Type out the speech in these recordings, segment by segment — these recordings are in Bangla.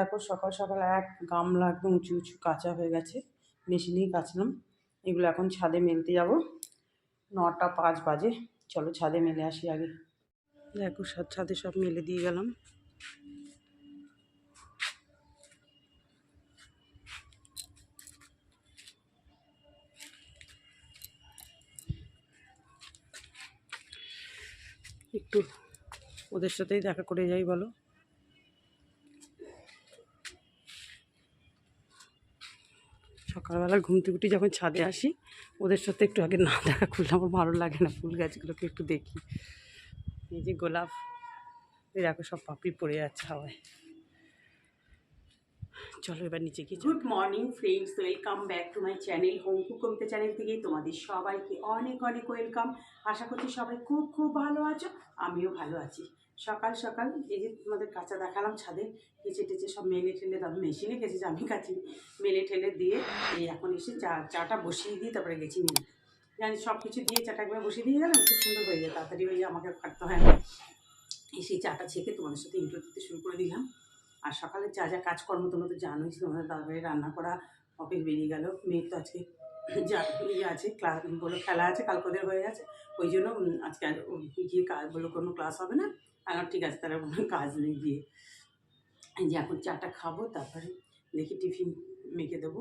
দেখো সকাল সকাল এক গামলা একদম উঁচু উঁচু কাঁচা হয়ে গেছে। মেশিনেই কাচলাম। এগুলো এখন ছাদে মেলতে যাব। নটা পাঁচ বাজে। চলো ছাদে মেলে আসি আগে। দেখো ছাদে সব মেলে দিয়ে গেলাম। একটু ওদের সাথেই দেখা করে যাই, বলো। সকালবেলা থেকে উঠে যখন ছাদে আসি, ওদের সাথে একটু আগে না দেখা করলে আমার ভালো লাগে না। ফুল গাছগুলোকে একটু দেখি। এই যে গোলাপ দেখো সব পাপড়ি পড়ে যাচ্ছে হাওয়ায়। চলো এবার নিচে গিয়ে good morning friends welcome back to my channel হোমকু কবিতা চ্যানেল থেকে তোমাদের সবাইকে অনেক অনেক ওয়েলকাম আশা করছি সবাই খুব খুব ভালো আছো, আমিও ভালো আছি। সকাল সকাল এই যে তোমাদের কাঁচা দেখালাম ছাদে, কেচে টেচে সব মেলে ঠেলে তবে মেশিনে গেছে আমি কাছি মেলে ঠেলে দিয়ে এই এখন এসে চা, চাটা বসিয়ে দিয়ে তারপরে গেছি নিয়ে। জানি সব কিছু দিয়ে চাটা একবার বসিয়ে দিয়ে গেলাম, খুব সুন্দর হয়ে যায়, তাড়াতাড়ি হয়ে আমাকে কাটতে হয় না। এসে চাটা ছেঁকে তোমাদের সাথে ইন্টার দিতে শুরু করে দিলাম। আর সকালে যা যা কাজকর্ম তোমরা তো জানোই, তোমাদের দাদাভাই রান্না করা অফিস বেরিয়ে গেল। মেয়ের তো আজকে যা ইয়ে আছে ক্লাস বলো খেলা আছে কালকে ওদের হয়ে গেছে ওই জন্য আজকে আর গিয়ে কাজ বলো কোনো ক্লাস হবে না। আমার ঠিক আছে তারা কোনো কাজ নেই গিয়ে। যে এখন চাটা খাব, তারপরে দেখি টিফিন মেখে দেবো।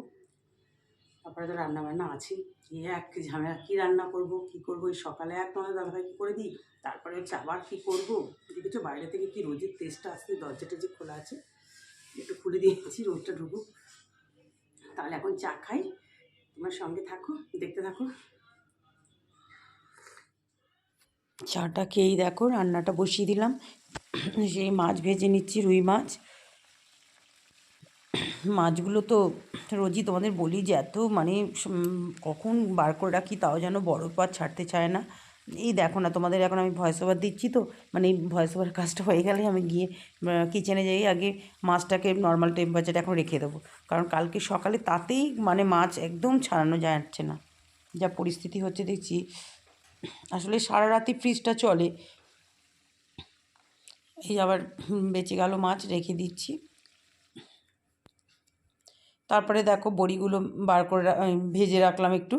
তারপরে তো রান্না বান্না আছে এই এক ঝামেলা, কী রান্না করব, কি করব? এই সকালে এক তোমাদের দাদাভাই কী করে দিই? তারপরে হচ্ছে আবার কী করব? দেখেছ, বাইরে থেকে কি রোদের তেজটা আসছে দরজাটা যে খোলা আছে। একটু খুলে দিয়েছি রোদটা ঢুকুক। তাহলে এখন চা খাই। তোমার সঙ্গে থাকো, দেখতে থাকো। চাটা খেয়েই দেখো, রান্নাটা বসিয়ে দিলাম। সেই মাছ ভেজে নিচ্ছি, রুই মাছ। মাছগুলো তো রোজই তোমাদের বলি যে এত মানে কখন বার করে রাখি তাও যেন বরফ আর ছাড়তে চায় না। এই দেখো না, তোমাদের এখন আমি ভয়েস ওভার দিচ্ছি তো মানে ভয়েস ওভার কাজটা হয়ে গেলে আমি গিয়ে কিচেনে যাই আগে মাছটাকে নর্মাল টেম্পারেচারে এখন রেখে দেবো। কারণ কালকে সকালে তাতেই মানে মাছ একদম ছাড়ানো যাচ্ছে না। যা পরিস্থিতি হচ্ছে দেখছি আসলে সারা রাতি ফ্রিজটা চলে। এই আবার বেঁচে গেল মাছ, রেখে দিচ্ছি। তারপরে দেখো বড়িগুলো বার করে ভেজে রাখলাম একটু।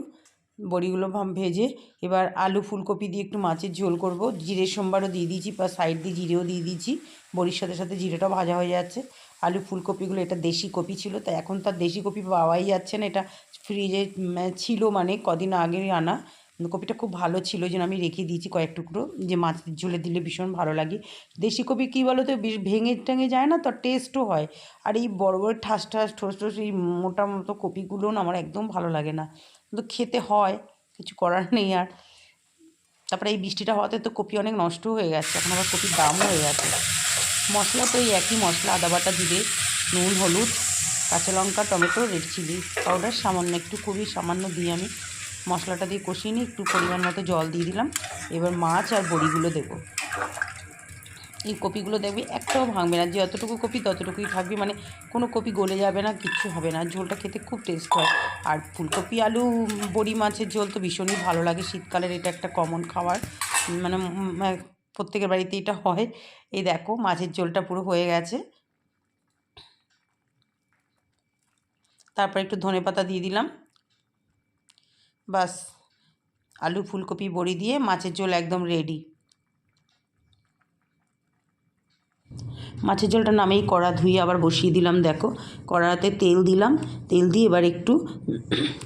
বড়িগুলো ভেজে এবার আলু ফুলকপি দিয়ে একটু মাছের ঝোল করব। জিরে সোমবারও দিয়ে দিয়েছি, বা সাইড দিয়ে জিরেও দিয়ে দিয়েছি। বড়ির সাথে সাথে জিরেটাও ভাজা হয়ে যাচ্ছে। আলু ফুলকপিগুলো এটা দেশি কপি ছিল, তা এখন তার দেশি কপি পাওয়াই যাচ্ছে না। এটা ফ্রিজে ছিল মানে কদিন আগেই আনা। কপিটা খুব ভালো ছিল যেন আমি রেখে দিয়েছি কয়েক টুকরো, যে মাছের ঝোলে দিলে ভীষণ ভালো লাগে। দেশি কপি কী বলো তো ভেঙে টেঙে যায় না, তো টেস্টও হয়। আর এই বড় বড় ঠাস ঠাস, ঠোস ঠোস, এই মোটা মতো কপিগুলো না আমার একদম ভালো লাগে না। কিন্তু খেতে হয়, কিছু করার নেই আর। তারপরে এই বৃষ্টিটা হওয়াতে তো কপি অনেক নষ্ট হয়ে গেছে, এখন আবার কপির দামও হয়ে গেছে। মশলা তো এই একই মশলা, আদা বাটা জিরে, নুন, হলুদ, কাঁচা লঙ্কা, টমেটো, রেড চিলি, পাউডার, সামান্য একটু খুবই সামান্য দিয়ে আমি। মশলাটা দিয়ে কষিয়ে নিই একটু পরিমাণ মতো জল দিয়ে দিলাম। এবার মাছ আর বড়িগুলো দেবো। এই কপিগুলো দেখবি একটাও ভাঙবে না। যতটুকু কপি ততটুকুই থাকবে। মানে কোনো কপি গলে যাবে না, কিচ্ছু হবে না। ঝোলটা খেতে খুব টেস্ট হয়। আর ফুলকপি, আলু, বড়ি, মাছের ঝোল তো ভীষণই ভালো লাগে। শীতকালের এটা একটা কমন খাবার। মানে প্রত্যেকের বাড়িতে এটা হয়। এই দেখো, মাছের ঝোলটা পুরো হয়ে গেছে। তারপর একটু ধনে পাতা দিয়ে দিলাম। বাস, আলু ফুলকপি বড়ি দিয়ে মাছের ঝোল একদম রেডি মাছের ঝোলটা নামেই কড়া ধুয়ে আবার বসিয়ে দিলাম, দেখো। কড়াতে তেল দিলাম, তেল দিয়ে এবার একটু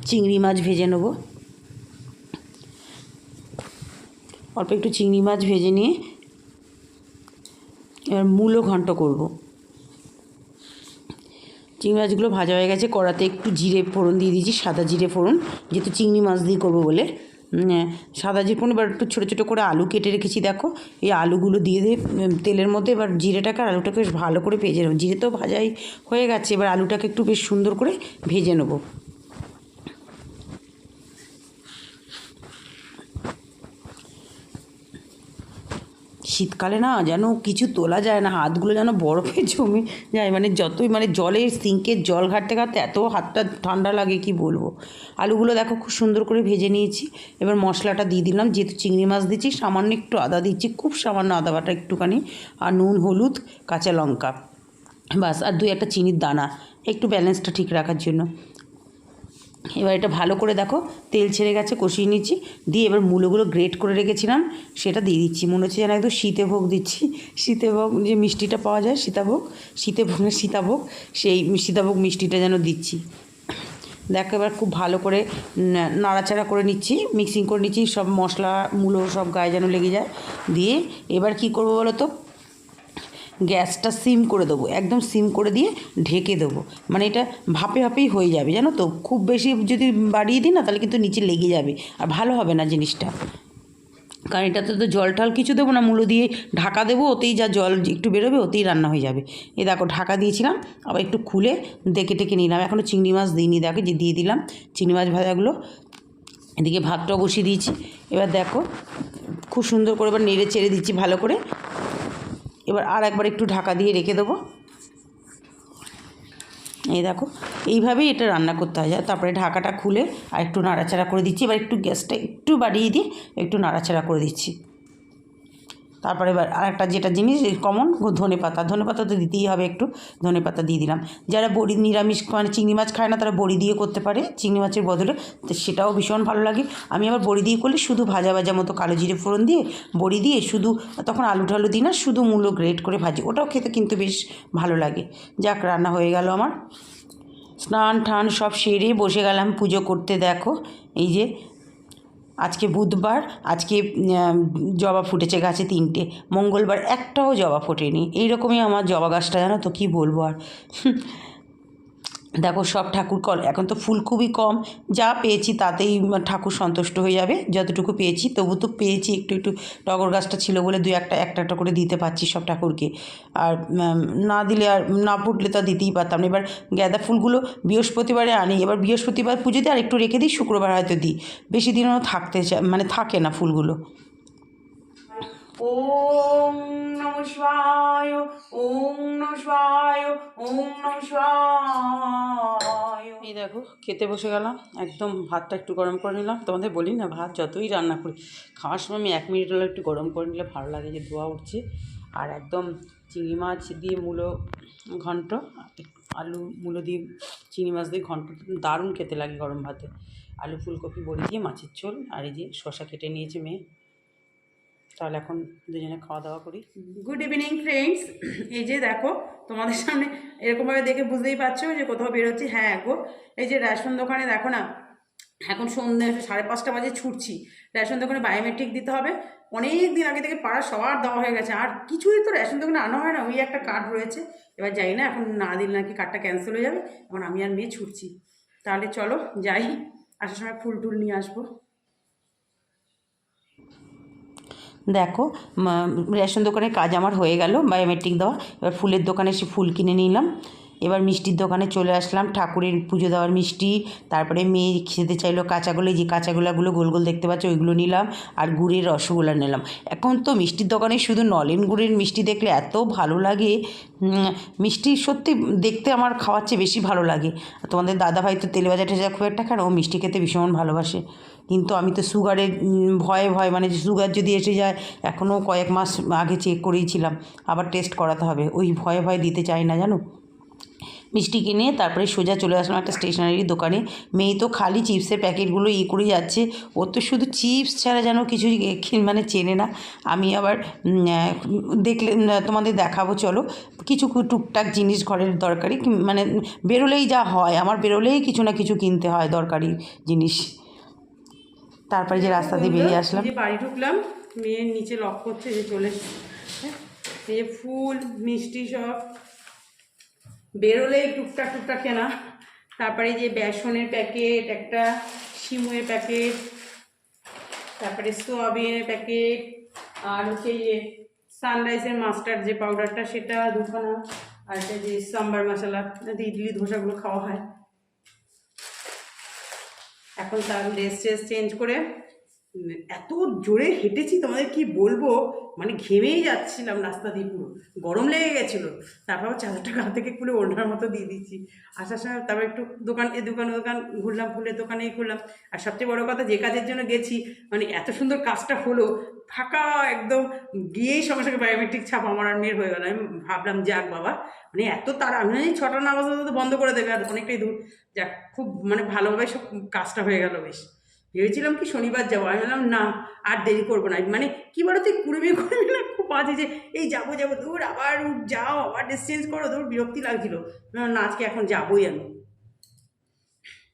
চিংড়ি মাছ ভেজে নেব। অল্প একটু চিংড়ি মাছ ভেজে নিয়ে এবার মূলো ঘন্ট করব। চিংড়ি মাছগুলো ভাজা হয়ে গেছে। কড়াতে একটু জিরে ফোড়ন দিয়ে দিয়েছি, সাদা জিরে ফোড়ন, যেহেতু চিংড়ি মাছ দিয়ে করব বলে। সাদা জিরে ফোড়ন, এবার একটু ছোটো ছোটো করে আলু কেটে রেখেছি, দেখো। এই আলুগুলো দিয়ে দিয়ে তেলের মধ্যে এবার জিরেটাকে আর আলুটাকে বেশ ভালো করে ভেজে নেব। জিরে তো ভাজাই হয়ে গেছে, এবার আলুটাকে একটু বেশ সুন্দর করে ভেজে নেব। শীতকালে না যেন কিছু তোলা যায় না, হাতগুলো যেন বরফে জমে যায় মানে যতই মানে জলের সিঙ্কের জল ঘাটতে ঘাটতে এত হাতটা ঠান্ডা লাগে, কি বলব? আলুগুলো দেখো খুব সুন্দর করে ভেজে নিয়েছি, এবার মশলাটা দিয়ে দিলাম, যেহেতু চিংড়ি মাছ দিচ্ছি, সামান্য একটু আদা দিচ্ছি, খুব সামান্য আদা বাটা একটুখানি, আর নুন, হলুদ, কাঁচা লঙ্কা বাস আর দুই একটা চিনির দানা, একটু ব্যালেন্সটা ঠিক রাখার জন্য। এবার এটা ভালো করে দেখো, তেল ছেড়ে গেছে, কষিয়ে নিচ্ছি। দিয়ে এবার মূলোগুলো গ্রেট করে রেখেছিলাম, সেটা দিয়ে দিচ্ছি। মনে হচ্ছে যেন একদম শীতে ভোগ দিচ্ছি। শীতে ভোগ যে মিষ্টিটা পাওয়া যায়, সীতাভোগ শীতে ভোগের সীতাভোগ, সেই সীতাভোগ মিষ্টিটা যেন দিচ্ছি। দেখো এবার খুব ভালো করে নাড়াচাড়া করে নিচ্ছি মিক্সিং করে নিচ্ছি, সব মশলা, মূলো সব গায়ে যেন লেগে যায়। দিয়ে এবার কি করব বলো তো? গ্যাসটা সিম করে দেবো, একদম সিম করে দিয়ে ঢেকে দেবো। মানে এটা ভাপে ভাপেই হয়ে যাবে, জানো তো? খুব বেশি যদি বাড়িয়ে দিই না, তাহলে কিন্তু নিচে লেগে যাবে, আর ভালো হবে না জিনিসটা। কারণ এটাতে তো জল টল কিছু দেবো না, মূলো দিয়ে ঢাকা দেবো, ওতেই যা জল একটু বেরোবে, ওতেই রান্না হয়ে যাবে। এ দেখো, ঢাকা দিয়েছিলাম, আবার একটু খুলে দেখে টেকে নিলাম। এখনও চিংড়ি মাছ দিইনি, দেখো যে দিয়ে দিলাম। চিংড়ি মাছ ভাজাগুলো, এদিকে ভাতটাও বসিয়ে দিয়েছি। এবার দেখো, খুব সুন্দর করে এবার নেড়ে চেড়ে দিচ্ছি ভালো করে। এবার আর একবার একটু ঢাকা দিয়ে রেখে দেবো। এই দেখো, এইভাবেই এটা রান্না করতে হয়। তারপরে ঢাকাটা খুলে আর একটু নাড়াচাড়া করে দিচ্ছি। এবার একটু গ্যাসটা একটু বাড়িয়ে দিয়ে একটু নাড়াচাড়া করে দিচ্ছি। তারপরে এবার আরেকটা যেটা জিনিস কমন ধনে পাতা। ধনে পাতা তো দিতেই হবে একটু, ধনে পাতা দিয়ে দিলাম। যারা বড়ি, নিরামিষ মানে চিংড়ি মাছ খায় না, তারা বড়ি দিয়ে করতে পারে, চিংড়ি মাছের বদলে। সেটাও ভীষণ ভালো লাগে। আমি আবার বড়ি দিয়ে করলে শুধু ভাজা ভাজা মতো কালো জিরে ফোড়ন দিয়ে, বড়ি দিয়ে শুধু তখন আলু টালু দিই না, শুধু মূলো গ্রেট করে ভাজি। ওটাও খেতে কিন্তু বেশ ভালো লাগে। যাক, রান্না হয়ে গেল আমার। স্নান টান সব সেরে বসে গেলাম, পুজো করতে দেখো। এই যে আজকে বুধবার, আজকে জবা ফুটেছে গাছে তিনটে। মঙ্গলবার একটাও জবা ফোটেনি। এইরকমই আমার জবা গাছটা, জানো তো কী বলব আর। দেখো সব ঠাকুর কল এখন তো ফুল খুবই কম, যা পেয়েছি তাতেই ঠাকুর সন্তুষ্ট হয়ে যাবে, যতটুকু পেয়েছি, তবু তো পেয়েছি একটু একটু টগর গাছটা ছিল বলে দু একটা একটা একটা করে দিতে পারছি সব ঠাকুরকে। আর না দিলে আর, না ফুটলে তো দিতেই পারতাম না। এবার গাঁদা ফুলগুলো বৃহস্পতিবারে আনি, এবার বৃহস্পতিবার পুজোতে আর একটু রেখে দিই, শুক্রবার হয়তো দিই। বেশি দিনও থাকতে মানে থাকে না ফুলগুলো। ওম নম ওম নম শিবায়, ওম নম শিবায়। এই দেখো, খেতে বসে গেলাম, একদম ভাতটা একটু গরম করে নিলাম। তোমাদের বলি না, ভাত যতই রান্না করি, খাওয়ার সময় আমি এক মিনিট হলে একটু গরম করে নিলে ভালো লাগে যে ধোয়া উঠছে। আর একদম চিংড়ি মাছ দিয়ে মূলো ঘন্ট, আলু মূলো দিয়ে চিংড়ি মাছ দিয়ে ঘন্ট, দারুণ খেতে লাগে গরম ভাতে। আলু ফুলকপি, বড়ি দিয়ে মাছের ঝোল, আর এই যে শশা কেটে নিয়েছে মেয়ে। তাহলে এখন দুজনে খাওয়া দাওয়া করি। গুড ইভিনিং ফ্রেন্ডস এই যে দেখো, তোমাদের সামনে এরকমভাবে দেখে বুঝতেই পারছ যে কোথাও বেরোচ্ছি। হ্যাঁ গো, এই যে রেশন দোকানে দেখো না, এখন সন্ধ্যে সাড়ে পাঁচটা বাজে ছুটছি। রেশন দোকানে বায়োমেট্রিক দিতে হবে। অনেক দিন আগে থেকে পাড়া সবার দেওয়া হয়ে গেছে। আর কিছুই তো রেশন দোকানে আনা হয় না, ওই একটা কার্ড রয়েছে। এবার যাই না, এখন না দিলে নাকি কার্ডটা ক্যান্সেল হয়ে যাবে। এখন আমি আর মেয়ে ছুটছি। তাহলে চলো যাই, আসার সময় ফুল টুল নিয়ে আসব। দেখো রেশন দোকানের কাজ আমার হয়ে গেল বায়োমেট্রিক দেওয়া। এবার ফুলের দোকানে এসে ফুল কিনে নিলাম। এবার মিষ্টির দোকানে চলে আসলাম, ঠাকুরের পুজো দেওয়ার মিষ্টি, তারপরে মেয়ে খেতে চাইলো কাঁচাগোলা যে কাঁচাগোলাগুলো গোল গোল দেখতে পাচ্ছ, ওইগুলো নিলাম, আর গুড়ের রসগোল্লা নিলাম। এখন তো মিষ্টির দোকানে শুধু নলেন গুড়ের মিষ্টি দেখলে এত ভালো লাগে। মিষ্টি সত্যি দেখতে আমার খাওয়ার চেয়ে বেশি ভালো লাগে। তোমাদের দাদাভাই তো তেলে ভাজা টেজা খুব একটা খায় না, ও মিষ্টি খেতে ভীষণ ভালোবাসে। কিন্তু আমি তো সুগারের ভয়ে, ভয় মানে সুগার যদি এসে যায়, এখনও কয়েক মাস আগে চেক করেইছিলাম। আবার টেস্ট করাতে হবে। ওই ভয়ে ভয়ে দিতে চাই না, জানো? মিষ্টি কিনে তারপরে সোজা চলে আসলাম একটা স্টেশনারি দোকানে। মেয়ে তো খালি চিপসের প্যাকেটগুলো ই করে যাচ্ছে। ও তো শুধু চিপস ছাড়া যেন কিছু মানে চেনে না। আমি আবার দেখলে তোমাদের দেখাবো, চলো। কিছু টুকটাক জিনিস ঘরের দরকারি। মানে বেরোলেই যা হয়, আমার বেরোলেই কিছু না কিছু কিনতে হয় দরকারি জিনিস। তারপরে যে রাস্তা দিয়ে বেরিয়ে আসলাম। বাড়ি ঢুকলাম মেয়ের নিচে লক করছে যে চলে। হ্যাঁ, এই যে ফুল মিষ্টি সব। বেরোলে টুকটাক টুকটাক কেনা। তারপরে যে বেসনের প্যাকেট একটা সিমুয়ের প্যাকেট তারপরে সোয়াবিনের প্যাকেট আর হচ্ছে এই যে সানরাইজের মাস্টার যে পাউডারটা সেটা দুখানা আর এটা যে সাম্বার মশলা ইডলি ধোসাগুলো খাওয়া হয়। এখন তার ড্রেস ট্রেস চেঞ্জ করে এত জোরে হেঁটেছি তোমাদের কি বলব? মানে ঘেমেই যাচ্ছিলাম রাস্তা দিয়ে পুরো। গরম লেগে গেছিল। তারপর আবার চাদরটা থেকে খুলে ওনার মতো দিয়ে দিচ্ছি। আসার সময় তারপর একটু দোকান, এ দোকান দোকান ঘুরলাম, ফুলের দোকানেই খুললাম আর সবচেয়ে বড় কথা যে কাজের জন্য গেছি মানে এত সুন্দর কাজটা হলো ফাঁকা একদম গিয়েই সঙ্গে সঙ্গে বায়োমেট্রিক ছাপ আমার আর মেয়ের হয়ে গেল। আমি ভাবলাম, যাক বাবা মানে এত তারা আমি জানি ছটা না বাজে বন্ধ করে দেবে, আর অনেকটাই দূর। যাক, খুব মানে ভালোভাবে সব কাজটা হয়ে গেল বেশ। ভেবেছিলাম কি শনিবার যাব। আমি বললাম, না, আর দেরি করব না। মানে কি বলো তুই কুড়মি কুড়মি না খুব বাজে যে, এই যাব যাব, দূর, আবার যাও, আবার ড্রেস চেঞ্জ করো, দূর। বিরক্তি লাগছিল। না না, আজকে এখন যাবোই আমি।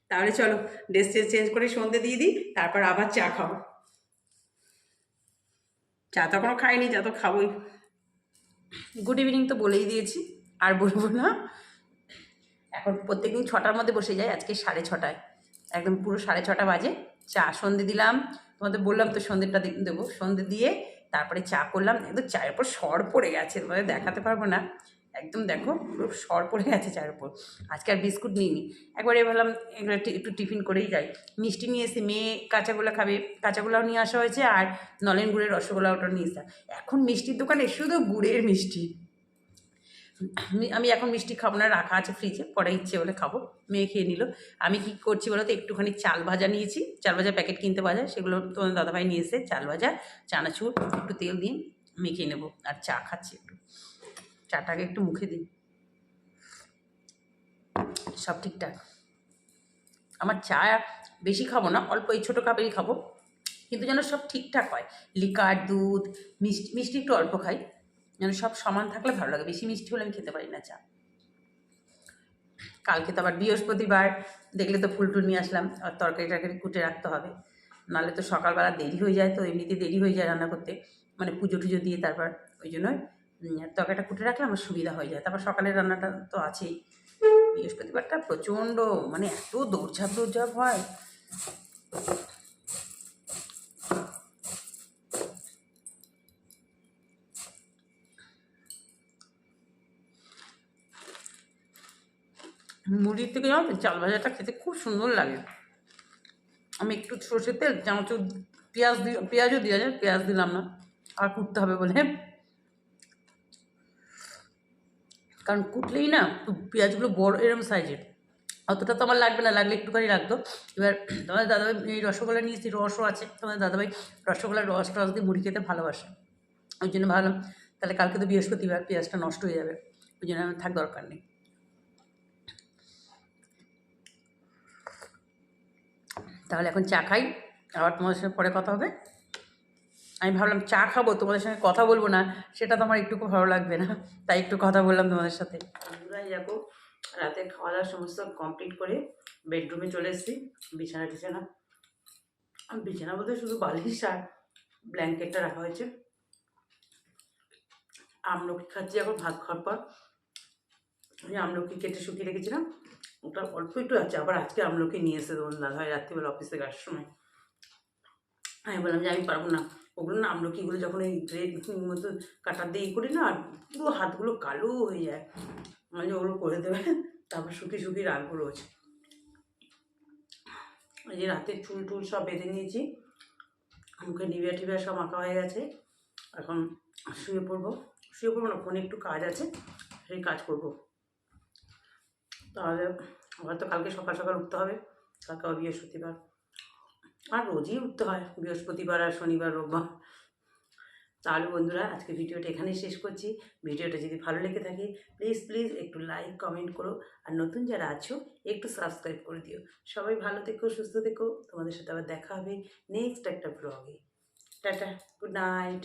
তাহলে চলো ড্রেস চেঞ্জ করে সন্ধে দিয়ে দিই, তারপর আবার চা খাব। চা তো এখনও খাইনি, চা তো খাবোই। গুড ইভিনিং তো বলেই দিয়েছি, আর বলব না। এখন প্রত্যেকদিন ছটার মধ্যে বসে যায় আজকে সাড়ে ছটায়। একদম পুরো সাড়ে ছটা বাজে। চা সন্ধে দিলাম, তোমাদের বললাম তো সন্ধেটা দেবো। সন্ধে দিয়ে তারপরে চা করলাম, একদম চায়ের পর সর পড়ে গেছে, তোমাদের দেখাতে পারব না। একদম দেখো সর পড়ে গেছে চার উপর আজকে আর বিস্কুট নিইনি। একবারে ভাবলাম এগুলো একটু- টিফিন করেই যাই। মিষ্টি নিয়ে এসে মেয়ে কাঁচাগোলা খাবে, কাঁচাগোলাও নিয়ে আসা হয়েছে আর নলেন গুড়ের রসগোল্লা ওটা নিয়ে এসা এখন মিষ্টির দোকানে শুধু গুড়ের মিষ্টি। আমি- এখন মিষ্টি খাব না, রাখা আছে ফ্রিজে, পরে ইচ্ছে হলে খাব। মেয়ে খেয়ে নিল। আমি কি করছি বলো তো, একটুখানি চাল ভাজা নিয়েছি। চাল ভাজা প্যাকেট কিনতে বাজার, সেগুলো তোমার দাদাভাই নিয়ে এসে চাল ভাজা, চানাচুর, একটু তেল দিয়ে মেখে নেব, আর চা খাচ্ছি একটু। চাটাকে একটু মুখে দিই। সব ঠিকঠাক। আমার চা বেশি খাব না অল্প এই ছোটো কাপেরই খাব। কিন্তু যেন সব ঠিকঠাক হয়। লিকার দুধ মিষ্টি মিষ্টি একটু অল্প খাই। যেন সব সমান থাকলে ভালো লাগে। বেশি মিষ্টি হলে আমি খেতে পারি না চা। কালকে তো আবার বৃহস্পতিবার দেখলে তো ফুল টুল নিয়ে আসলাম। আর তরকারি টরকারি কুটে রাখতে হবে। নাহলে তো সকালবেলা দেরি হয়ে যায় তো এমনিতে দেরি হয়ে যায় রান্না করতে। মানে পুজো টুজো দিয়ে তারপর ওই জন্য উম, তরকারিটা কুটে রাখলে আমার সুবিধা হয়ে যায়। তারপর সকালের রান্নাটা তো আছেই। বৃহস্পতিবারটা প্রচণ্ড মানে এত দৌড়ঝাঁপ দৌড়ঝাঁপ হয়। মুড়ির থেকে জানো তো, চাল ভাজাটা খেতে খুব সুন্দর লাগে। আমি একটু সর্ষের তেল, চামচ, পেঁয়াজ দি, পেঁয়াজও দেওয়া যায়, পেঁয়াজ দিলাম না। আর কুটতে হবে বলে। কারণ কুটলেই না পেঁয়াজগুলো বড় এরম সাইজের। অতটা তো আমার লাগবে না, লাগলে একটুখানি লাগতো এবার তোমাদের দাদাভাই, এই রসগোল্লা নিয়েছি রসও আছে। তোমাদের দাদাভাই রসগোল্লার রস টস দিয়ে মুড়ি খেতে ভালোবাসে। ওই জন্য ভাবলাম, তাহলে কালকে তো বৃহস্পতিবার, পেঁয়াজটা নষ্ট হয়ে যাবে। ওই জন্য আমার থাক, দরকার নেই। তাহলে এখন চা খাই, আবার তোমাদের সঙ্গে পরে কথা হবে। আমি ভাবলাম চা খাব, তোমাদের সঙ্গে কথা বলব না, সেটা তো আমার একটুকু ভালো লাগবে না। তাই একটু কথা বললাম তোমাদের সাথে। যাব রাতে খাওয়া দাওয়া সমস্ত কমপ্লিট করে বেডরুমে চলে এসেছি, বিছানা টিছানা। বিছানা বলতে শুধু বালিশ আর ব্ল্যাঙ্কেটটা রাখা হয়েছে। আমলকি খাচ্ছি এখন ভাত খাওয়ার পর। ওই আমলকি কেটে শুকিয়ে রেখেছিলাম, ওটা অল্প একটু আছে, আবার আজকে আমলকি নিয়ে এসে দেবো দাদা হয় রাত্রিবেলা অফিস থেকে সময়। আমি বললাম যে, আমি পারব না। ওগুলো না আমলকিগুলো যখন এই গ্রেড মতো কাটার দিয়ে করি না পুরো হাতগুলো কালো হয়ে যায়। যে ওগুলো করে দেবে। তারপর শুকিয়ে শুকিয়ে রাখব রোজ এই যে রাতের চুল টুল সব বেঁধে নিয়েছি। মুখে নিবিয়া টিবিয়া সব আঁকা হয়ে গেছে। এখন শুয়ে পড়ব। শুয়ে পড়ব না, ফোনে একটু কাজ আছে, সেই কাজ করব। তাহলে হয়তো কালকে সকাল সকাল উঠতে হবে। কালকে বৃহস্পতিবার। আর রোজই উঠতে হয়, বৃহস্পতিবার আর শনিবার, রোববার। তাহলে বন্ধুরা আজকে ভিডিওটা এখানেই শেষ করছি। ভিডিওটা যদি ভালো লেগে থাকে প্লিজ প্লিজ একটু লাইক কমেন্ট করো। আর নতুন যারা আছো, একটু সাবস্ক্রাইব করে দিও। সবাই ভালো থেকো, সুস্থ থেকো। তোমাদের সাথে আবার দেখা হবে নেক্সট একটা ব্লগে টাটা গুড নাইট